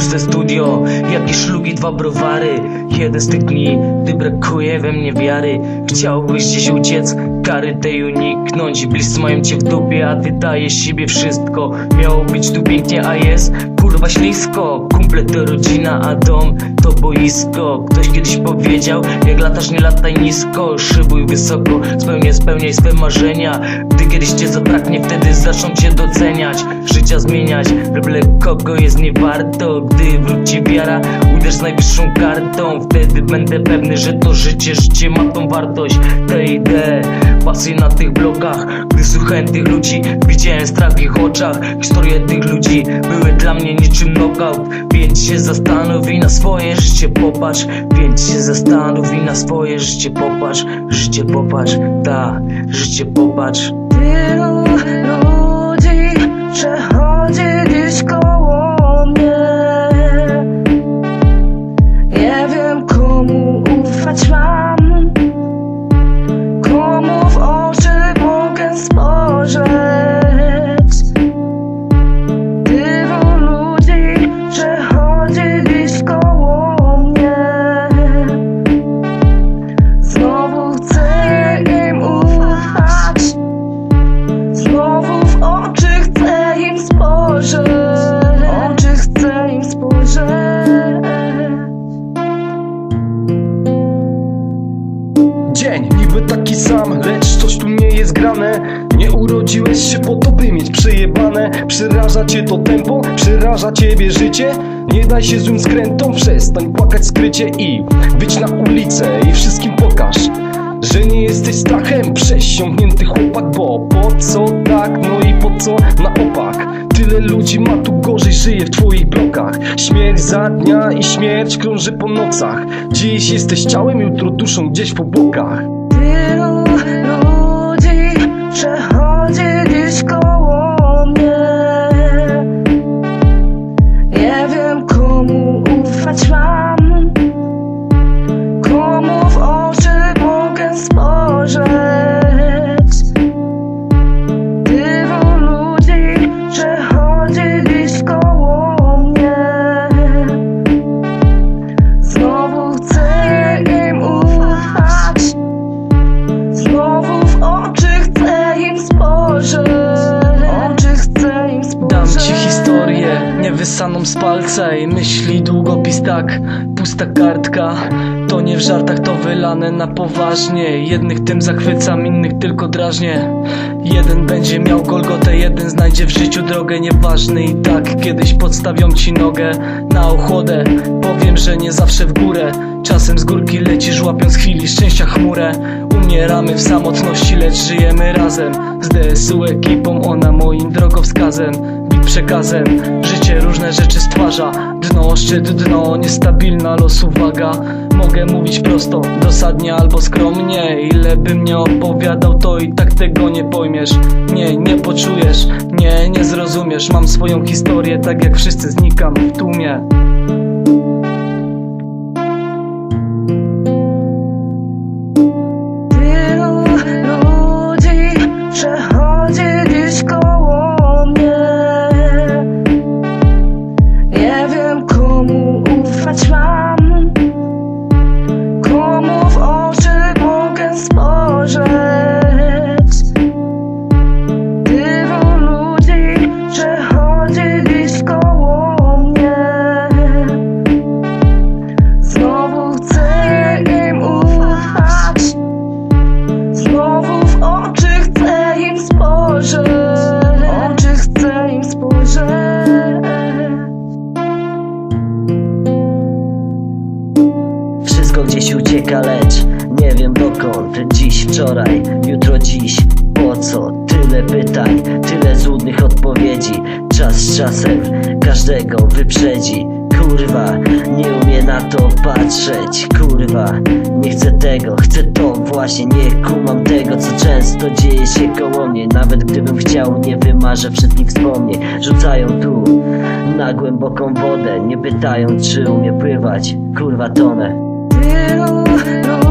wszystko Jakieś szlugi, dwa browary. Jeden z tych dni, gdy brakuje we mnie wiary. Chciałbyś gdzieś uciec, kary tej uniknąć. Bliscy mają cię w dupie, a ty dajesz siebie wszystko. Miało być tu pięknie, a jest kurwa ślisko. Kumple to rodzina, a dom to boisko. Ktoś kiedyś powiedział, jak latasz nie lataj nisko. Szybuj wysoko, spełniaj, spełniaj swe marzenia. Gdy kiedyś cię zabraknie, wtedy zaczną cię doceniać. Życia zmieniać, wbrew kogo jest nie warto. Gdy wróci wiara, uderz z najwyższą kartą. Wtedy będę pewny, że to życie, życie ma tą wartość. Te idee, pasy na tych blokach. Gdy słuchałem tych ludzi, widziałem strach w ich oczach. Historie tych ludzi były dla mnie niczym knockout. Więc się zastanów i na swoje życie popatrz. Więc się zastanów i na swoje życie popatrz. Życie popatrz, ta, życie popatrz Dzień niby taki sam, lecz coś tu nie jest grane. Nie urodziłeś się po to, by mieć przejebane. Przeraża cię to tempo, przeraża ciebie życie. Nie daj się złym skrętom, przestań płakać skrycie I wyjdź na ulicę i wszystkim pokaż że nie jesteś strachem przesiąknięty chłopak Bo po co tak, no i po co na opak? Tyle ludzi ma tu gorzej, żyje w twoich blokach. Śmierć za dnia i śmierć krąży po nocach. Dziś jesteś ciałem, jutro duszą gdzieś po bokach z palca i myśli długopis tak, pusta kartka To nie w żartach, to wylane na poważnie. Jednych tym zachwycam, innych tylko drażnię. Jeden będzie miał Golgotę, jeden znajdzie w życiu drogę. Nieważny i tak, kiedyś podstawią ci nogę na ochłodę. Powiem, że nie zawsze w górę. Czasem z górki lecisz łapiąc chwili szczęścia chmurę. Umieramy w samotności, lecz żyjemy razem. Z DSU ekipą, ona moim drogowskazem przekazem, życie różne rzeczy stwarza. Dno, szczyt, dno, niestabilna losu waga Mogę mówić prosto, dosadnie albo skromnie. Ile bym nie opowiadał, to i tak tego nie pojmiesz. Nie, nie poczujesz, nie, nie zrozumiesz. Mam swoją historię, tak jak wszyscy znikam w tłumie Wiem komu ufać mam wczoraj, jutro, dziś. Po co? Tyle pytań, tyle złudnych odpowiedzi. Czas czasem każdego wyprzedzi. Kurwa, nie umie na to patrzeć. Kurwa, nie chcę tego, chcę to właśnie. Nie kumam tego, co często dzieje się koło mnie. Nawet gdybym chciał, nie wymarzę wszystkich wspomnień. Rzucają tu na głęboką wodę Nie pytają, czy umie pływać. Kurwa, tonę. Przechodzi